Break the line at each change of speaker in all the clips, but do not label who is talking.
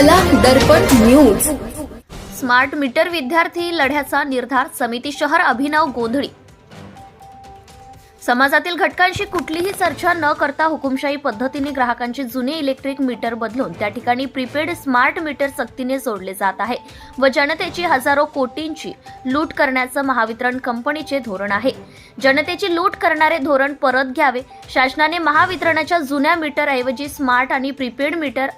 कला दर्पण news
smart meter विद्यार्थी लढ्याचा निर्धार समिती शहर अभिनव गोंधळी. समाजातील घटकांशी कुठलीही चर्चा न करता हुकुमशाही पद्धतीने ग्राहकांचे जुने इलेक्ट्रिक मीटर बदलून त्या ठिकाणी प्रीपेड स्मार्ट मीटर सक्तीने जोडले जात आहे व जनतेची हजारो कोटींची लूट करण्याचं महावितरण कंपनीचे धोरण आहे. जनतेची लूट करणारे धोरण परत घ्यावे. शासनाने महावितरणाच्या जुन्या मीटरऐवजी स्मार्ट आणि प्रीपेड मीटर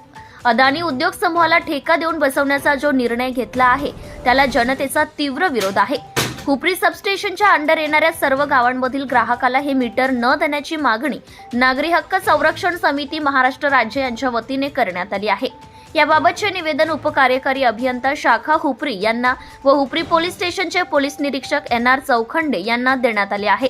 अदानी उद्योग समूहाला ठेका देऊन बसवण्याचा जो निर्णय घेतला आहे त्याला जनतेचा तीव्र विरोध आहे. हुपरी सबस्टेशनच्या अंडर येणाऱ्या सर्व गावांमधील ग्राहकाला हे मीटर न देण्याची मागणी नागरी हक्क संरक्षण समिती महाराष्ट्र राज्य यांच्या वतीने करण्यात आली आहे. याबाबतचे निवेदन उपकार्यकारी अभियंता शाखा हुपरी यांना व हुपरी पोलीस स्टेशनचे पोलीस निरीक्षक एन आर चौखंडे यांना देण्यात आले आहे.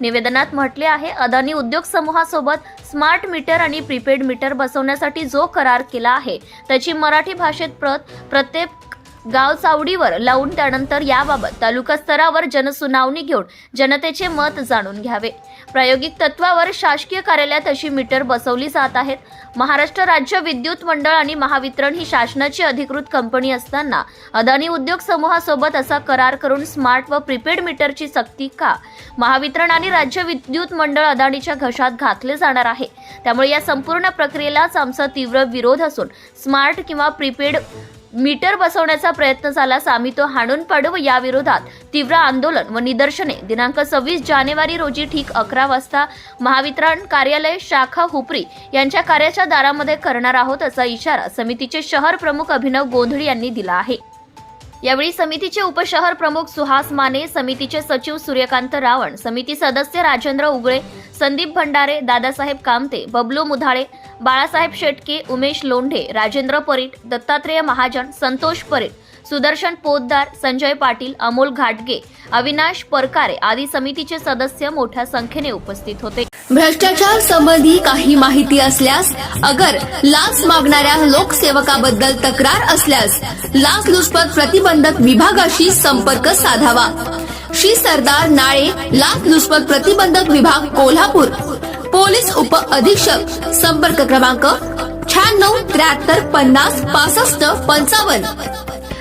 निवेदनात म्हटले आहे अदानी उद्योग समूहासोबत स्मार्ट मीटर आणि प्रीपेड मीटर बसवण्यासाठी जो करार केला आहे त्याची मराठी भाषेत प्रत प्रत्येक गाव चावडीवर लावून त्यानंतर याबाबत तालुका स्तरावर जनसुनावणी घेऊन जनतेचे मत जाणून घ्यावे. प्रायोगिक तत्वावर शासकीय कार्यालयात अशी मीटर बसवली जात आहेत. महाराष्ट्र राज्य विद्युत मंडळ आणि महावितरण ही शासनाची अधिकृत कंपनी असताना अदानी उद्योग समूहासोबत असा करार करून स्मार्ट व प्रीपेड मीटरची सक्ती का? महावितरण आणि राज्य विद्युत मंडळ अदानीच्या घशात घातले जाणार आहे. त्यामुळे या संपूर्ण प्रक्रियेलाच आमचा तीव्र विरोध असून स्मार्ट किंवा प्रीपेड मीटर बसवण्याचा प्रयत्न झाल्यास आम्ही तो हाणून पाडू व याविरोधात तीव्र आंदोलन व निदर्शने. दिनांक सव्वीस जानेवारी रोजी ठीक अकरा वाजता महावितरण कार्यालय शाखा हुपरी यांच्या कार्याच्या दारामध्ये करणार आहोत असा इशारा समितीचे शहर प्रमुख अभिनव गोंधळी यांनी दिला आहे. यावेळी समितीचे उपशहर प्रमुख सुहास माने समितीचे सचिव सूर्यकांत रावण समिती सदस्य राजेंद्र उगळे संदीप भंडारे दादासाहेब कामते बबलू मुधाळे बाळासाहेब शेटके उमेश लोंढे राजेंद्र परीट दत्तात्रेय महाजन संतोष परीट सुदर्शन पोतदार संजय पाटील अमोल घाटगे अविनाश परकारे आदी समितीचे सदस्य मोठ्या संख्येने उपस्थित होते.
भ्रष्टाचार संबंधी काही माहिती असल्यास अगर लाच मागणाऱ्या लोकसेवकाबद्दल तक्रार असल्यास लाचलुचपत प्रतिबंधक विभागाशी संपर्क साधावा. श्री सरदार नाळे लाचलुचपत प्रतिबंधक विभाग कोल्हापूर. पोलीस उप अधीक्षक संपर्क क्रमांक शहाण्णव त्र्याहत्तर पन्नास पासष्ट पंचावन्न.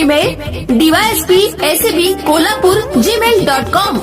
Email DYSP ACB Kolhapur gmail dot com